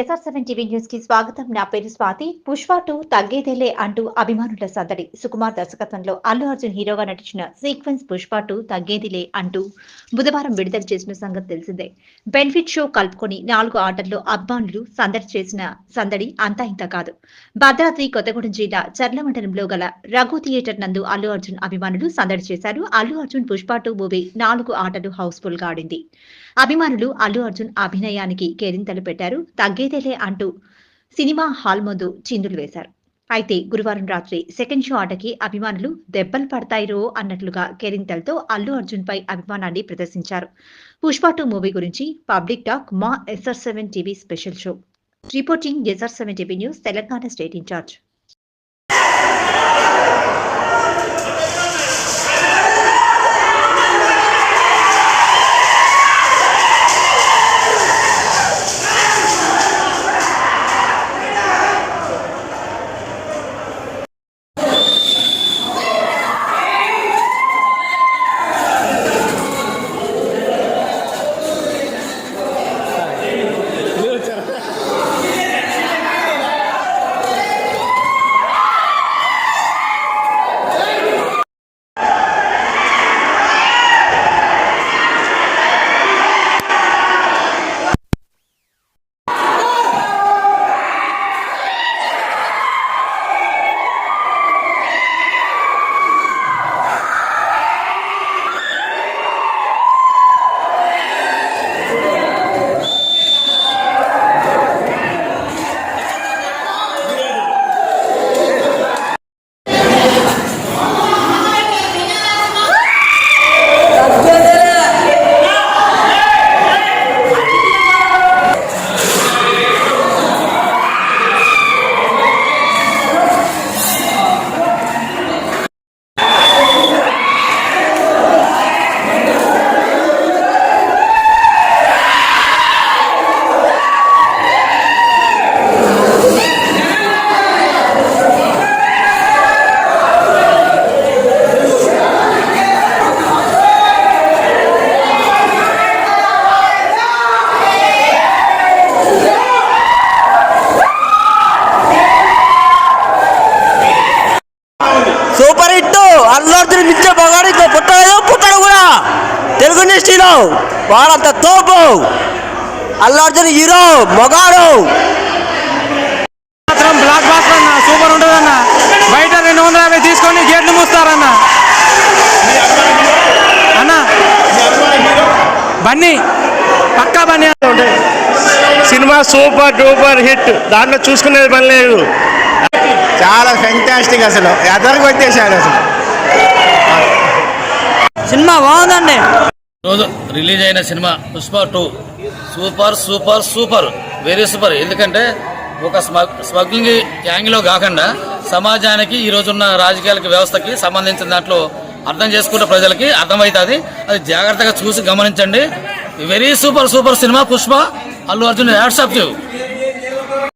SR seven TV న్యూస్కి స్వాగతం. నా పేరు స్వాతి. పుష్ప టూ తగ్గేదేలే అంటూ అభిమానుల సందడి. సుకుమార్ దర్శకత్వంలో అల్లు అర్జున్ హీరోగా నటించిన సీక్వెన్స్ పుష్ప టూ తగ్గేదిలే అంటూ బుధవారం విడుదల చేసిన సంగతి తెలిసిందే. బెనిఫిట్ షో కలుపుకొని నాలుగు ఆటల్లో అభిమానులు సందడి చేసిన సందడి అంతా ఇంత కాదు. భద్రాద్రి కొత్తగూడెం జిల్లా చర్ల మండలంలో గల రఘు థియేటర్ నందు అల్లు అర్జున్ అభిమానులు సందడి చేశారు. అల్లు అర్జున్ పుష్ప టూ మూవీ నాలుగు ఆటలు హౌస్ఫుల్గా ఆడింది. అభిమానులు అల్లు అర్జున్ అభినయానికి కేరింతలు పెట్టారు. తగ్గేదేలే అంటూ సినిమా హాల్ ముందు చిందులు వేశారు. అయితే గురువారం రాత్రి సెకండ్ షో ఆటకి అభిమానులు దెబ్బలు పడతాయిరో అన్నట్లుగా కేరింతలతో అల్లు అర్జున్ పై అభిమానాన్ని ప్రదర్శించారు. పుష్ప టూ మూవీ గురించి పబ్లిక్ టాక్ మా SR seven TV special show. Reporting SR seven TV news Telangana state incharge. Super hit Allu Arjun మించే మగాడు ఇంకో పుట్టలేదు పుట్టడు కూడా. తెలుగు ఇండస్ట్రీలో వాడంత తోపు. అల్లు అర్జున్ హీరో మొగాడు. మాత్రం బ్లాక్ బాస్టర్ అన్న సూపర్ ఉంటుందన్న. బయట రెండు వందల యాభై తీసుకొని గేట్లు మూస్తారన్న. అన్న బన్నీ పక్కా బన్నీ అన్న. Cinema super duper hit. దాంట్లో చూసుకునేది పని లేదు. చాలా ఫెంటాస్టిక్ అసలు. ఎదరికి వచ్చేసాడు అసలు? సినిమా బాగుందండి. రోజు రిలీజ్ అయిన cinema Pushpa two. Super super super. Very super. ఎందుకంటే ఒక స్మగ్ స్మగ్లింగ్ గ్యాంగ్లో కాకుండా సమాజానికి ఈ రోజున్న రాజకీయాలకి వ్యవస్థకి సంబంధించిన దాంట్లో అర్థం చేసుకుంటే ప్రజలకి అర్థమవుతుంది. అది జాగ్రత్తగా చూసి గమనించండి. Very super super cinema Pushpa. Allu Arjun hats off